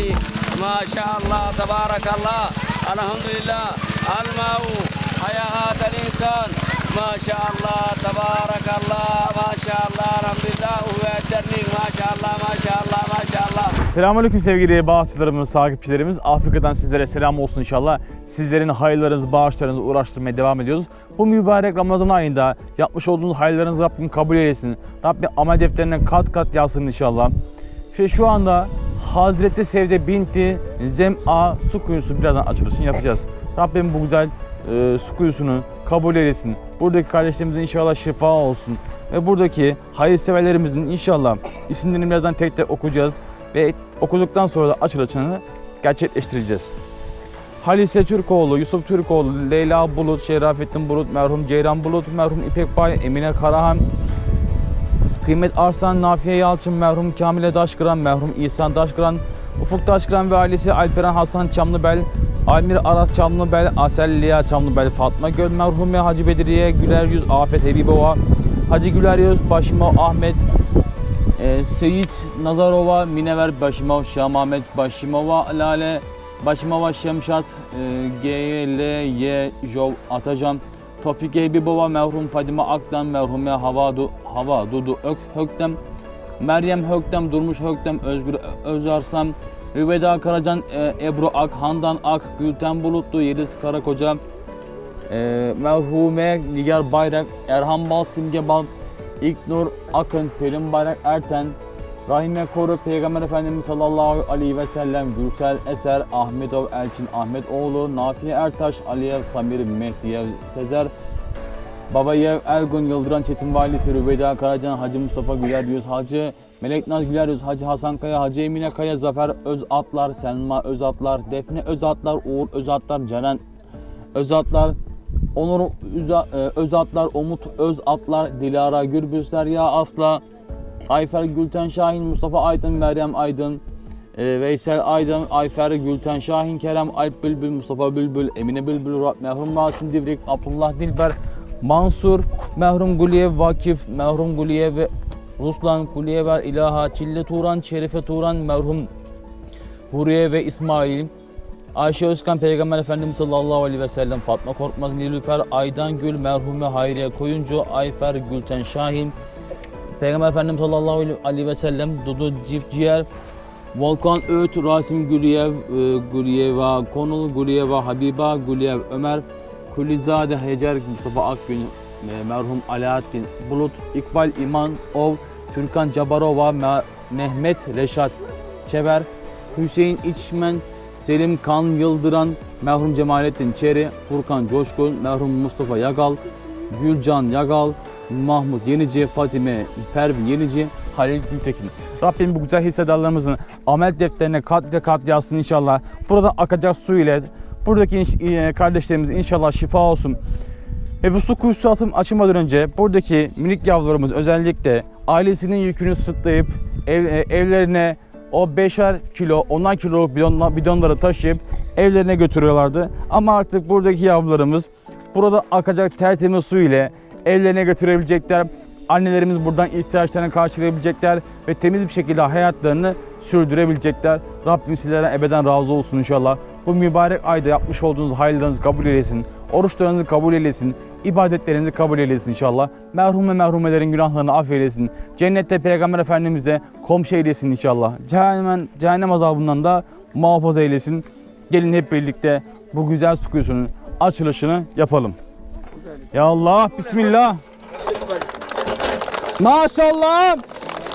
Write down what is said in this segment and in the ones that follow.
Allah, tabarakallah, elhamdülillah, el-ma'u, hayahatel insan, maşallah, tabarakallah, maşallah, elhamdülillah, uhve dernik, maşallah, maşallah, maşallah. Selamünaleyküm sevgili bağışçılarımız, takipçilerimiz. Afrika'dan sizlere selam olsun inşallah. Sizlerin hayırlarınızı, bağışlarınızı uğraştırmaya devam ediyoruz. Bu mübarek Ramazan ayında yapmış olduğunuz hayırlarınızı Rabbim kabul eylesin. Rabbim amel defterine kat kat yazsın inşallah. Ve şu anda Hazreti Sevde binti Zem'a su kuyusu birazdan açılışını yapacağız. Rabbim bu güzel e, su kuyusunu kabul eylesin. Buradaki kardeşlerimizin inşallah şifa olsun. Ve buradaki hayırseverlerimizin inşallah isimlerini birazdan tek tek okuyacağız. Ve okuduktan sonra da açılışını gerçekleştireceğiz. Halise Türkoğlu, Yusuf Türkoğlu, Leyla Bulut, Şerafettin Bulut, merhum Ceyran Bulut, merhum İpek Bay, Emine Karahan, Kıymet Arslan, Nafiye Yalçın, merhum Kamile Daşkıran, merhum İhsan Daşkıran, Ufuk Daşkıran ve ailesi Alperen Hasan Çamlıbel, Almir Aras Çamlıbel, Asel Liya Çamlıbel, Fatma Göl, merhume Hacı Bedriye, Güler Yüz, Afet Hebibova, Hacı Güler Yüz, Başıma Ahmet, e, Seyit Nazarova, Minever Başimov, Şah Ahmet Başimova, Lale, Başimova Şemşat, e, GLY Jov Atacan, Tofik Eybibova, merhum Fadime Aktan, merhume Hava, du, Hava Dudu Ök Höktem, Meryem Höktem, Durmuş Höktem, Özgür Özarslan, Rüveda Karacan, e, Ebru Ak, Handan Ak, Gülten Bulutlu, Yeliz Karakoca, e, merhume Nigar Bayrak, Erhan Bal, Simge Bal, İlknur Akın, Pelin Bayrak Erten, Rahime Koru, Peygamber Efendimiz sallallahu aleyhi ve sellem, Gürsel Eser, Ahmetov Elçin, Ahmet Oğlu, Nafiye Ertaş, Aliyev Samir, Mehdiyev Sezer, Babayev Ergun, Yıldıran Çetin Valisi, Rübeyda Karacan, Hacı Mustafa Güler Yüz, Hacı Melek Naz Güler Yüz, Hacı Hasan Kaya, Hacı Emine Kaya, Zafer Özatlar, Selma Özatlar, Defne Özatlar, Uğur Özatlar, Ceren Özatlar, Onur e, Özatlar, Umut Özatlar, Dilara Gürbüzler, Ya Asla, Ayfer Gülten Şahin, Mustafa Aydın, Meryem Aydın, e, Veysel Aydın, Ayfer Gülten Şahin, Kerem Alp Bülbül, Mustafa Bülbül, Emine Bülbül, Ra- merhum Masum Divrik, Abdullah Dilber, Mansur, merhum Guliyev Vakif, merhum Guliyev ve Ruslan Guliyever, İlaha, Çille Turan, Şerife Turan, merhum Huriye ve İsmail, Ayşe Özkan, Peygamber Efendimiz sallallahu aleyhi ve sellem, Fatma Korkmaz, Nilüfer, Aydan Gül, merhume Hayriye Koyuncu, Ayfer Gülten Şahin, Peygamber Efendimiz sallallahu aleyhi ve sellem, Dudu Cifciğer, Volkan Öğüt, Rasim Güliyev, e, Guliyeva Konul, Guliyeva Habiba, Guliyev Ömer, Kulizade Hecer, Mustafa Akgün, e, merhum Alaaddin Bulut, İkbal İman Ov, Türkan Cabarova, Me- Mehmet Reşat Çever, Hüseyin İçmen, Selim Kan Yıldıran, merhum Cemalettin Çeri, Furkan Coşkun, merhum Mustafa Yagal, Gülcan Yagal, Mahmut Yenici, Fatime Pervin Yenici, Halil Gültekin. Rabbim bu güzel hissedarlarımızın amel defterine kat ve kat yazsın inşallah. Burada akacak su ile buradaki e, kardeşlerimiz inşallah şifa olsun. Ve bu su kuyusu açılmadan önce buradaki minik yavrularımız özellikle ailesinin yükünü sırtlayıp ev, e, evlerine o beşer kilo, onar kiloluk bidonla, bidonları taşıyıp evlerine götürüyorlardı. Ama artık buradaki yavrularımız burada akacak tertemiz su ile evlerine götürebilecekler. Annelerimiz buradan ihtiyaçlarını karşılayabilecekler ve temiz bir şekilde hayatlarını sürdürebilecekler. Rabbim sizlere ebeden razı olsun inşallah. Bu mübarek ayda yapmış olduğunuz hayırlarınızı kabul eylesin. Oruçlarınızı kabul eylesin. ibadetlerinizi kabul eylesin inşallah. Merhum ve merhumelerin günahlarını affeylesin. Cennette Peygamber Efendimiz'e komşu eylesin inşallah. Cehennem, cehennem azabından da muhafaza eylesin. Gelin hep birlikte bu güzel su kuyusunun açılışını yapalım. Ya Allah, Bismillah. Maşallah.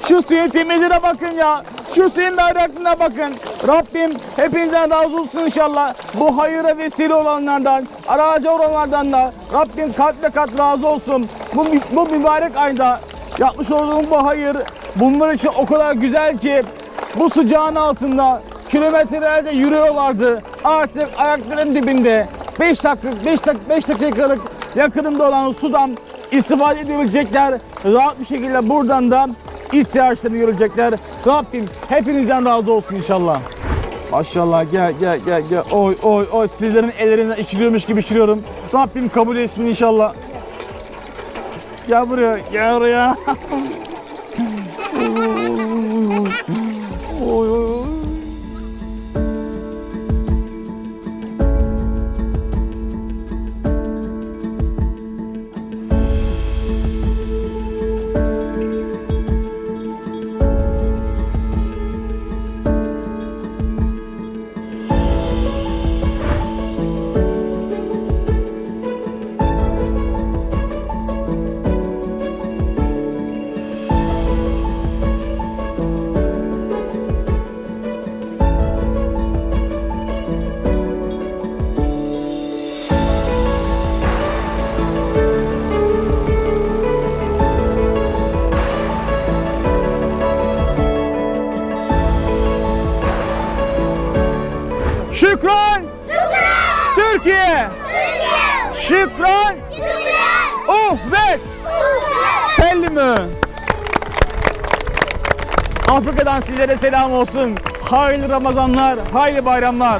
Şu suyun temizliğine bakın ya. Şu suyun berraklığına bakın. Rabbim hepinizden razı olsun inşallah. Bu hayıra vesile olanlardan, aracı olanlardan da Rabbim kat ve kat razı olsun. Bu, bu mübarek ayda yapmış olduğum bu hayır bunlar için o kadar güzel ki bu sıcağın altında kilometrelerde yürüyorlardı. Artık ayakların dibinde 5 dakika 5 dakika 5 dakikalık yakınında olan sudan istifade edebilecekler. Rahat bir şekilde buradan da ihtiyaçlarını görecekler. Rabbim hepinizden razı olsun inşallah. Maşallah gel gel gel gel. Oy oy oy sizlerin ellerinden içiliyormuş gibi içiriyorum. Rabbim kabul etsin inşallah. Gel buraya gel buraya. Türkiye. Şükran. Uhvet. Selimü. Afrika'dan sizlere selam olsun. Hayırlı Ramazanlar, hayırlı bayramlar.